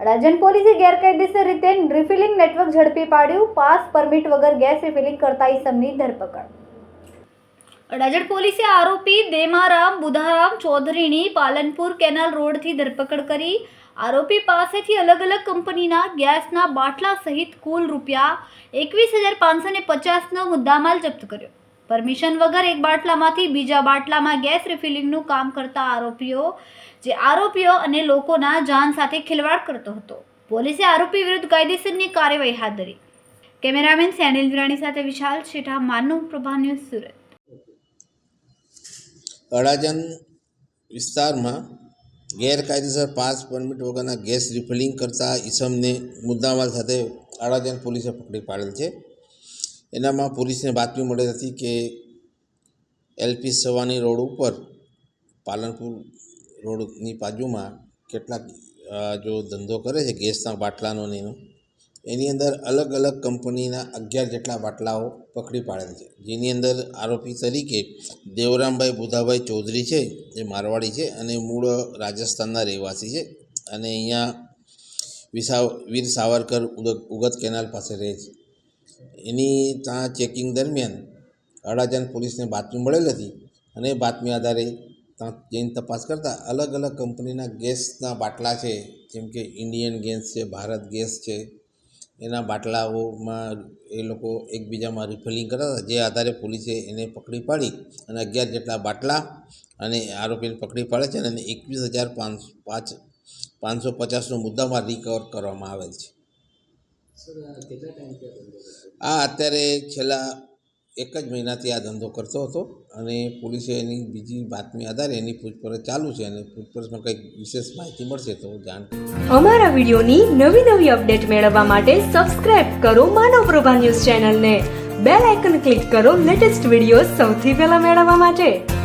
રાજન પોલીસે ગેરકાયદેસર રીતે રિફિલિંગ નેટવર્ક ઝડપી પાડ્યું. પાસ પરમિટ વગર ગેસ રિફિલિંગ કરતા ઇસમની ધરપકડ. અડાજણ પોલીસે આરોપી દેમારામ બુધારામ ચૌધરીની પાલનપુર કેનાલ રોડથી ધરપકડ કરી. આરોપી પાસેથી અલગ અલગ કંપનીના ગેસના બાટલા સહિત કુલ રૂપિયા એકવીસ હજાર પાંચસો ને પચાસનો મુદ્દામાલ જપ્ત કર્યો. પરમિશન વગર એક બાટલામાંથી બીજા બાટલામાં ગેસ રિફિલિંગનું કામ કરતા આરોપીઓ, જે આરોપીઓ અને લોકોના જાન સાથે ખિલવાડ કરતો હતો. પોલીસે આરોપી વિરુદ્ધ કાયદેસરની કાર્યવાહી હાથ ધરી. કેમેરામેન સેનિલ વિરાણી સાથે વિશાલ શેઠા માનવ પ્રભા ન્યૂઝ સુરત. અડાજન વિસ્તારમાં ગેરકાયદેસર પાસ પરમિટ વગરના ગેસ રિફિલિંગ કરતા ઈસમને મુદ્દામાલ સાથે અડાજન પોલીસે પકડી પાડેલ છે. એનામાં પોલીસને બાતમી મળેલ હતી કે એલપી સવાની રોડ ઉપર, પાલનપુર રોડની બાજુમાં કેટલાક જો ધંધો કરે છે, ગેસના બાટલાનો ને એનો, એની અંદર અલગ અલગ કંપનીના અગિયાર જેટલા બાટલાઓ પકડી પાડેલ છે. જેની અંદર આરોપી તરીકે દેવરામભાઈ બુધાભાઈ ચૌધરી છે, જે મારવાડી છે અને મૂળ રાજસ્થાનના રહેવાસી છે અને અહીંયા વિસા વીર સાવરકર ઉગત કેનાલ પાસે રહે છે. એની ત્યાં ચેકિંગ દરમિયાન અડાજણ પોલીસને બાતમી મળેલ હતી અને એ બાતમી આધારે ત્યાં જઈને તપાસ કરતાં અલગ અલગ કંપનીના ગેસના બાટલા છે, જેમ કે ઇન્ડિયન ગેસ છે, ભારત ગેસ છે, એના બાટલાઓમાં એ લોકો એકબીજામાં રિફિલિંગ કરતા હતા, જે આધારે પોલીસે એને પકડી પાડી અને અગિયાર જેટલા બાટલા અને આરોપીને પકડી પાડે છે અને એકવીસ હજાર પાંચ પાંચ, પાંચસો પચાસનો મુદ્દામાં રિકવર કરવામાં આવેલ છે. આ અત્યારે છેલ્લા એક જ મહિનાથી આ ધંધો કરતો હતો અને પોલીસે એની બીજી બાતમી આધારે એની પૂછપરછ ચાલુ છે અને પૂછપરછમાં કંઈક વિશેષ માહિતી મળશે તો જાણ અમારા વિડીયોની નવી નવી અપડેટ મેળવવા માટે સબસ્ક્રાઇબ કરો માનવ પ્રભા ન્યૂઝ ચેનલને. બેલ આઇકન ક્લિક કરો લેટેસ્ટ વીડિયો સૌથી પહેલા મેળવવા માટે.